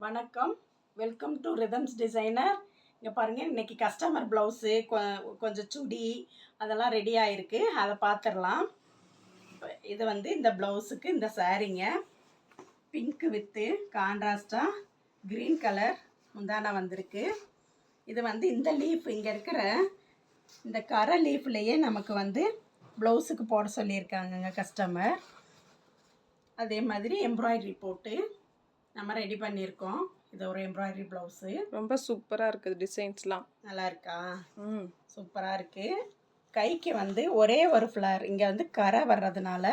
வணக்கம். Welcome to rhythms designer இங்கே பாருங்கள் இன்னைக்கு கஸ்டமர் ப்ளவுஸு கொஞ்சம் சுடி அதெல்லாம் ரெடி ஆகிருக்கு அதை பார்த்துடலாம் இது வந்து இந்த ப்ளவுஸுக்கு இந்த சாரீங்க பிங்க்கு வித்து கான்ட்ராஸ்டாக க்ரீன் கலர் முந்தான வந்திருக்கு. இது வந்து இந்த லீஃப் இங்கே இருக்கிற இந்த கரை லீஃப்லேயே நமக்கு வந்து ப்ளவுஸுக்கு போட சொல்லியிருக்காங்கங்க கஸ்டமர் அதே மாதிரி எம்ப்ராய்டரி போட்டு நம்ம ரெடி பண்ணியிருக்கோம். இது ஒரு எம்ப்ராய்டரி ப்ளவுஸு ரொம்ப சூப்பராக இருக்குது டிசைன்ஸ்லாம் நல்லா இருக்கா ம். சூப்பராக இருக்குது கைக்கு வந்து ஒரே ஒரு ஃப்ளவர் இங்கே வந்து கரை வர்றதுனால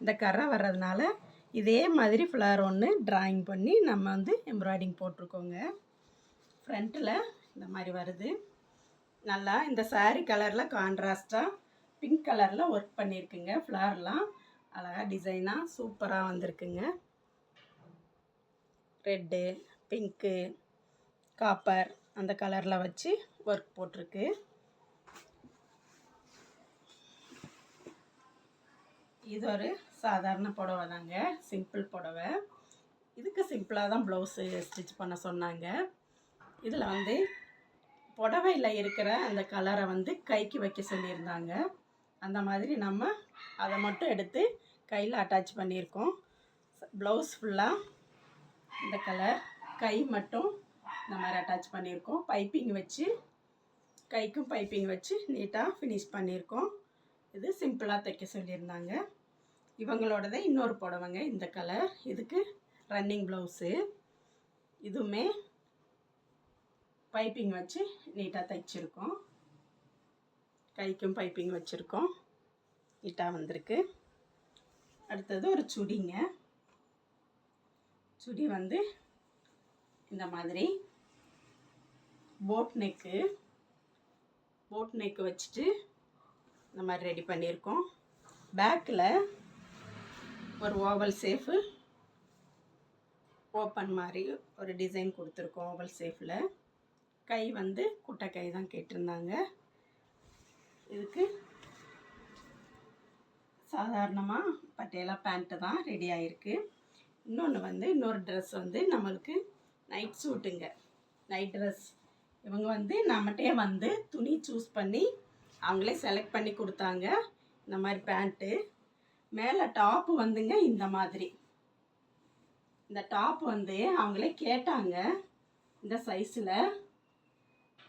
இந்த கரை வர்றதுனால இதே மாதிரி ஃப்ளவர் ஒன்று டிராயிங் பண்ணி நம்ம வந்து எம்ப்ராய்டிங் போட்டிருக்கோங்க. ஃப்ரண்ட்டில் இந்த மாதிரி வருது. நல்லா இந்த saree கலரில் கான்ட்ராஸ்டாக பிங்க் கலரில் ஒர்க் பண்ணியிருக்குங்க. ஃப்ளவர்லாம் அழகாக டிசைனாக சூப்பராக வந்திருக்குங்க. ரெட்டு பிங்க்கு காப்பர் அந்த கலரில் வச்சு ஒர்க் போட்டிருக்கு. இது ஒரு சாதாரண புடவை தாங்க சிம்பிள் புடவை. இதுக்கு சிம்பிளாக தான் ப்ளவுஸு ஸ்டிச் பண்ண சொன்னாங்க. இதில் வந்து புடவையில் இருக்கிற அந்த கலரை வந்து கைக்கு வைக்க சொல்லியிருந்தாங்க. அந்த மாதிரி நம்ம அதை மட்டும் எடுத்து கையில் அட்டாச் பண்ணியிருக்கோம். ப்ளவுஸ் ஃபுல்லாக இந்த கலர். கை மட்டும் இந்த மாதிரி அட்டாச் பண்ணியிருக்கோம். பைப்பிங் வச்சு கைக்கும் பைப்பிங் வச்சு நீட்டாக ஃபினிஷ் பண்ணியிருக்கோம். இது சிம்பிளாக தைக்க சொல்லியிருந்தாங்க. இவங்களோடத இன்னொரு புடவைங்க இந்த கலர். இதுக்கு ரன்னிங் ப்ளவுஸு இதுவுமே பைப்பிங் வச்சு நீட்டாக தைச்சிருக்கோம். கைக்கும் பைப்பிங் வச்சுருக்கோம். நீட்டாக வந்திருக்கு. அடுத்தது ஒரு சுடிங்க. சுடி வந்து இந்த மாதிரி போட் நெக்கு போட் நெக்கு வச்சுட்டு இந்த மாதிரி ரெடி பண்ணியிருக்கோம். பேக்கில் ஒரு ஓவல் சேஃபு ஓப்பன் மாதிரி ஒரு டிசைன் கொடுத்துருக்கோம் ஓவல் சேஃபில் கை வந்து குட்டை கை தான் கேட்டிருந்தாங்க. இதுக்கு சாதாரணமாக பட்டியாலா பேண்ட்டு தான் ரெடி ஆகிருக்கு இன்னொன்று வந்து இன்னொரு ட்ரெஸ் வந்து நம்மளுக்கு நைட் சூட்டுங்க நைட் ட்ரெஸ் இவங்க வந்து நம்மகிட்டே வந்து துணி சூஸ் பண்ணி அவங்களே செலக்ட் பண்ணி கொடுத்தாங்க. இந்த மாதிரி பேண்ட்டு மேலே டாப்பு வந்துங்க இந்த மாதிரி. இந்த டாப் வந்து அவங்களே கேட்டாங்க இந்த சைஸில்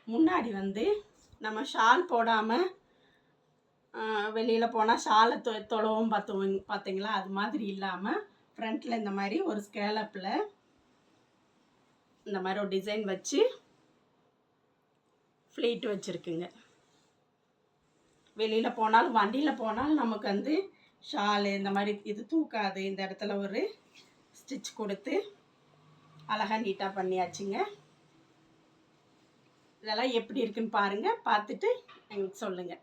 முன்னாடி வந்து நம்ம ஷால் போடாமல் வெளியில் போனால் ஷாலை தொ தொலவும் பார்த்துவங்க பார்த்தீங்களா? அது மாதிரி இல்லாமல் ஃப்ரண்ட்டில் இந்த மாதிரி ஒரு ஸ்கேலப்பில் இந்த மாதிரி ஒரு டிசைன் வச்சு ஃப்ளீட் வச்சுருக்குங்க. வெளியில் போனாலும் வண்டியில் போனாலும் நமக்கு வந்து ஷாலு இந்த மாதிரி இது தூக்காது. இந்த இடத்துல ஒரு ஸ்டிச் கொடுத்து அழகாக நீட்டாக பண்ணியாச்சுங்க. இதெல்லாம் எப்படி இருக்குன்னு பாருங்கள் பார்த்துட்டு எங்களுக்கு சொல்லுங்கள்